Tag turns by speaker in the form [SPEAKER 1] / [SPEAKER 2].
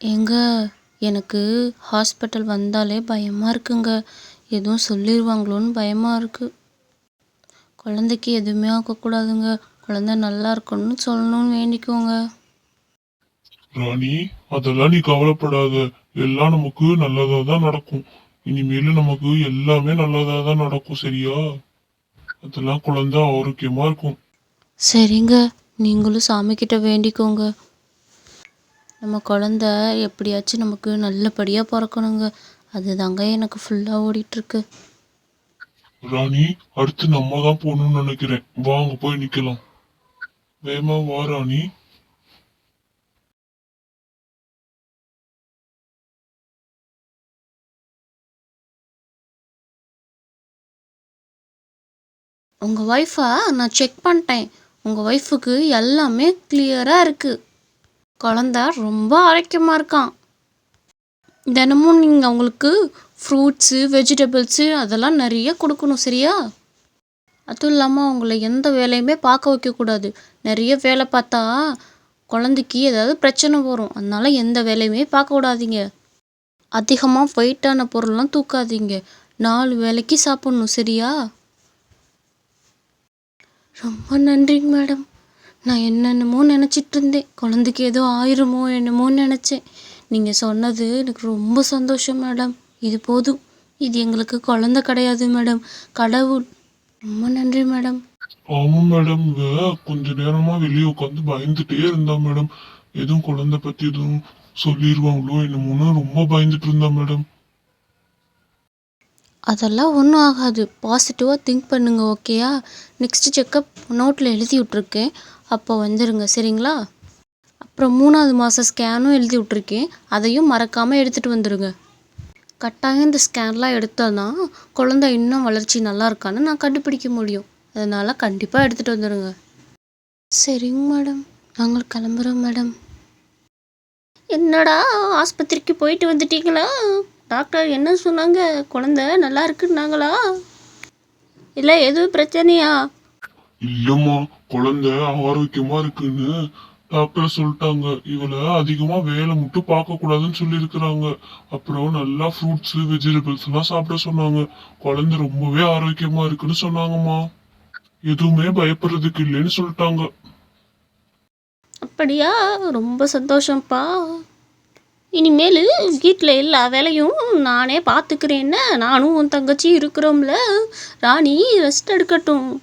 [SPEAKER 1] ஏங்க எனக்கு ஹாஸ்பிட்டல் வந்தாலே பயமாக இருக்குங்க. எதுவும் சொல்லிடுவாங்களோன்னு பயமாக இருக்குது குழந்தைக்கு எதுவுமே ஆகக்கூடாதுங்க குழந்த நல்லா இருக்கணும்னு சொல்லணும்னு வேண்டிக்கோங்க.
[SPEAKER 2] ராணி அதெல்லாம் நீ கவலைப்படாத. எல்லாம் நமக்கு நல்லதா தான் நடக்கும். இனிமேல் நமக்கு எல்லாமே நல்லதா தான் நடக்கும் சரியா? அதெல்லாம் குழந்தை ஆரோக்கியமா இருக்கும்.
[SPEAKER 1] சரிங்க. நீங்களும் சாமிக்கிட்ட வேண்டிக்கோங்க. நம்ம குழந்த எப்படியாச்சும் நமக்கு நல்லபடியாக பிறக்கணுங்க. அதுதாங்க எனக்கு ஃபுல்லாக ஓடிட்டுருக்கு.
[SPEAKER 2] ராணி அடுத்து நம்ம தான் போகணும்னு நினைக்கிறேன். வாங்க போய் நிக்கலாம். வேமா வா ராணி.
[SPEAKER 1] உங்கள் ஒய்ஃபை நான் செக் பண்ணிட்டேன். உங்கள் ஒய்ஃபுக்கு எல்லாமே கிளியராக இருக்குது குழந்த ரொம்ப ஆரோக்கியமாக இருக்கான். தினமும் நீங்கள் அவங்களுக்கு ஃப்ரூட்ஸு வெஜிடபிள்ஸு அதெல்லாம் நிறைய கொடுக்கணும் சரியா? அதுவும் இல்லாமல் அவங்கள எந்த வேலையுமே பார்க்க வைக்கக்கூடாது நிறைய வேலை பார்த்தா குழந்தைக்கு ஏதாவது பிரச்சனை வரும். அதனால் எந்த வேலையுமே பார்க்க விடாதீங்க அதிகமாக வெயிட்டான பொருள்லாம் தூக்காதீங்க. நாலு வேலைக்கு சாப்பிட்ணும் சரியா? ரொம்ப நன்றிங்க மேடம் நான் என்னென்னமோ நினச்சிட்டு இருந்தேன் குழந்தைக்கு ஏதோ ஆயிருமோ என்னமோன்னு நினச்சேன். நீங்கள் சொன்னது எனக்கு ரொம்ப சந்தோஷம் மேடம். இது போதும். இது எங்களுக்கு குழந்தை கிடையாது மேடம். கடவுள். ரொம்ப நன்றி மேடம்.
[SPEAKER 2] ஆமா மேடம். இவ கொஞ்ச நேரமா வெளியே உட்காந்து பயந்துட்டே இருந்தா மேடம். எதுவும் குழந்தை பத்தி எதுவும் சொல்லிடுவாங்களோ என்னமோன்னு ரொம்ப பயந்துட்டு இருந்தா மேடம்.
[SPEAKER 1] அதெல்லாம் ஒன்றும் ஆகாது. பாசிட்டிவாக திங்க் பண்ணுங்க ஓகேயா நெக்ஸ்ட் செக்கப் நோட்டில் எழுதி விட்ருக்கேன் அப்போ வந்துடுங்க சரிங்களா? அப்புறம் மூணாவது மாதம் ஸ்கேனும் எழுதி விட்ருக்கேன் அதையும் மறக்காமல் எடுத்துகிட்டு வந்துடுங்க கட்டாயம் இந்த ஸ்கேன்லாம் எடுத்தால் தான் குழந்தை இன்னும் வளர்ச்சி நல்லா இருக்கான்னு நான் கண்டுபிடிக்க முடியும். அதனால் கண்டிப்பாக எடுத்துகிட்டு வந்துடுங்க சரிங்க மேடம் நாங்கள் கிளம்புறோம் மேடம் என்னடா ஆஸ்பத்திரிக்கு போயிட்டு வந்துட்டீங்களா? டாக்டர் என்ன சொன்னாங்க? குழந்தை நல்லா இருக்குன்னாங்களா? இல்லை எதுவும் பிரச்சனையா?
[SPEAKER 2] இல்லம்மா குழந்தை ஆரோக்கியமா இருக்குன்னு டாக்டர் சொல்லிட்டாங்க. இவளை அதிகமா வேலை மட்டும் பார்க்க கூடாதுன்னு சொல்லி அப்புறம் நல்லா ஃப்ரூட்ஸ் வெஜிடபிள்ஸ் எல்லாம் சாப்பிட சொன்னாங்க. குழந்தை ரொம்பவே ஆரோக்கியமா இருக்குன்னு சொன்னாங்கம்மா. எதுவுமே பயப்படுறதுக்கு இல்லைன்னு சொல்லிட்டாங்க.
[SPEAKER 1] அப்படியா? ரொம்ப சந்தோஷம்ப்பா. இனிமேல் வீட்டில் எல்லா வேலையும் நானே பார்த்துக்கிறேன்னு நானும் உன் தங்கச்சி இருக்கிறோம்ல. ராணி ரெஸ்ட் எடுக்கட்டும்.